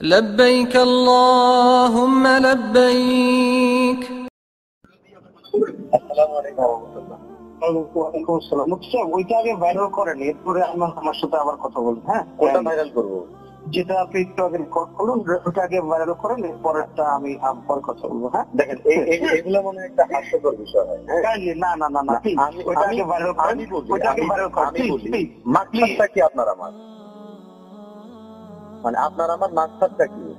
لبيك اللهم لبيك আসসালামু আলাইকুম রহমতুল্লাহ ওয়ালাইকুম আসসালাম মুখসাব ওইটা আগে ভাইরাল করেন এরপরে আমার আমার সাথে আবার কথা বলুন হ্যাঁ কোনটা ভাইরাল করবো যেটা আপনি একটু আগে রেকর্ড করুন ওটা আগে ভাইরাল করেন এরপরেরটা আমি আম- পরে কথা বলবো হ্যাঁ দেখেন এই- এই- এগুলো মনে হয় একটা হাস্যকর বিষয় হয় হ্যাঁ Kindly, না না না না please, আমি ওইটা আমি আগে ভাইরাল করেন আমি বলি ওইটা আগে আমি- ভাইরাল করেন আমি please, বলি please, মাকসাদটা কি আপনার আমার মানে আপনার আমার মাকসাদটা কি?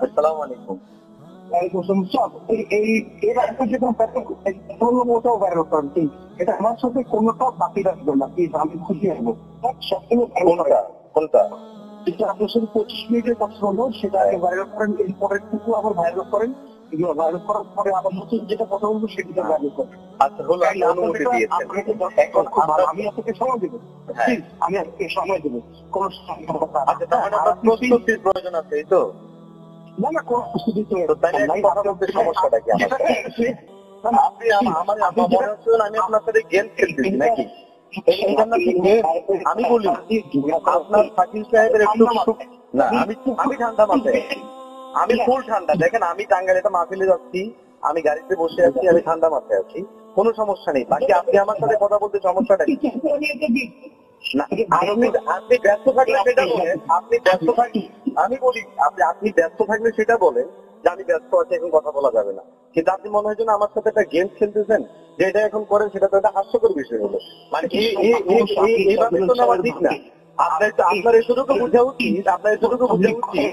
আসসালামু আলাইকুম। এই- এর আগে ওটাও ভাইরাল করেন please। এটা আমার সাথে কোনোটা বাকি রাখবেন না প্লিজ আমি খুশি হব। ভাইরাল করেন। কোনটা? কোনটা? যেটা আপনার সাথে পঁচিশ মিনিটের কথা হলো সেটা আগে ভাইরাল করেন এরপরের টুকু আবার ভাইরাল করেন। এগুলো ভাইরাল করার পরে আবার নতুন যেটা কথা বলব সেটা করেন আচ্ছা হলো আপনি অনুমতি দিয়েছেন এখন খুব ভালো। আমরা আমি আপনাকে সময় দেবো হ্যাঁ। আমি আপনাকে সময় দেবো কোনো। আচ্ছা তার মানে আপনার প্রস্তুতির প্রয়োজন আছে এই তো না কোনো প্রস্তুতি তো সমস্যাটা কি আমার? আপনি আমার আপনি আমার মনে হচ্ছে আমি আপনার সাথে গেম খেলতেছি নাকি? আমি বলি আপনার ফাকিল সাহেবের একটু না আমি আমি ঠান্ডা মাথায় আমি ফুল ঠান্ডা। দেখেন, আমি টাঙ্গাইলে মাহফিলে যাচ্ছি, আমি গাড়িতে বসে আছি, আমি ঠান্ডা মাথায় আছি। কোনো সমস্যা নেই। বাকি আপনি আমার সাথে কথা বলতে সমস্যাটা কি? আপনি ব্যস্ত থাকলে সেটা বলেন। আপনি ব্যস্ত আমি বলি, আপনি আপনি ব্যস্ত থাকলে সেটা যে আমি ব্যস্ত আছি, এখন কথা বলা যাবে না। কিন্তু আপনি মনে হয় আমার সাথে একটা গেম খেলতেছেন, যে এটা এখন করেন, সেটা তো একটা হাস্যকর বিষয় হলো। মানে না। আপনার আপনার এতটুকু বোঝা উচিত, আপনার এতটুকু বোঝা উচিত